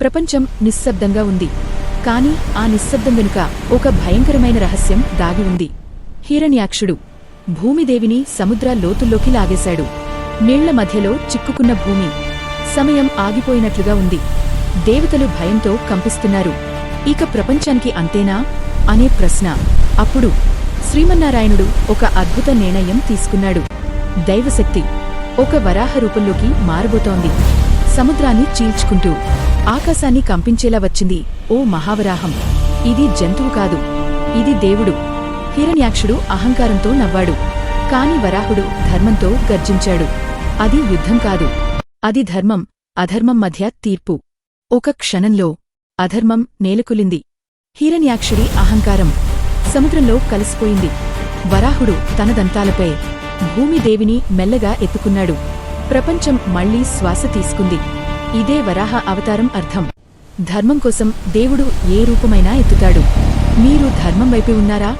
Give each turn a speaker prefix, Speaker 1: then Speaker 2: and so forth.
Speaker 1: ప్రపంచం నిశ్శబ్దంగా ఉంది. కాని ఆ నిశ్శబ్దం వెనుక ఒక భయంకరమైన రహస్యం దాగి ఉంది. హిరణ్యాక్షుడు భూమిదేవిని సముద్ర లోతుల్లోకి లాగేశాడు. నీళ్ళ మధ్యలో చిక్కుకున్న భూమి సమయం ఆగిపోయినట్లుగా ఉంది. దేవతలు భయంతో కంపిస్తున్నారు. ఇక ప్రపంచానికి అంతేనా? అనే ప్రశ్న. అప్పుడు శ్రీమన్నారాయణుడు ఒక అద్భుత నిర్ణయం తీసుకున్నాడు. దైవశక్తి ఒక వరాహ రూపంలోకి మారబోతోంది. సముద్రాన్ని చీల్చుకుంటూ ఆకాశాన్ని కంపించేలా వచ్చింది ఓ మహావరాహం. ఇది జంతువు కాదు ఇది దేవుడు. హిరణ్యాక్షుడు అహంకారంతో నవ్వాడు కాని వరాహుడు ధర్మంతో గర్జించాడు. అది యుద్ధం కాదు అది ధర్మం అధర్మం మధ్య తీర్పు. ఒక క్షణంలో అధర్మం నేలకులింది. హిరణ్యాక్షుడి అహంకారం సముద్రంలో కలిసిపోయింది. వరాహుడు తన దంతాలపై భూమిదేవిని మెల్లగా ఎత్తుకున్నాడు. ప్రపంచం మళ్ళీ శ్వాస తీసుకుంది. ఇదే వరాహ అవతారం అర్థం. ధర్మం కోసం దేవుడు ఏ రూపమైనా ఎత్తుతాడు. మీరు ధర్మం వైపే ఉన్నారా?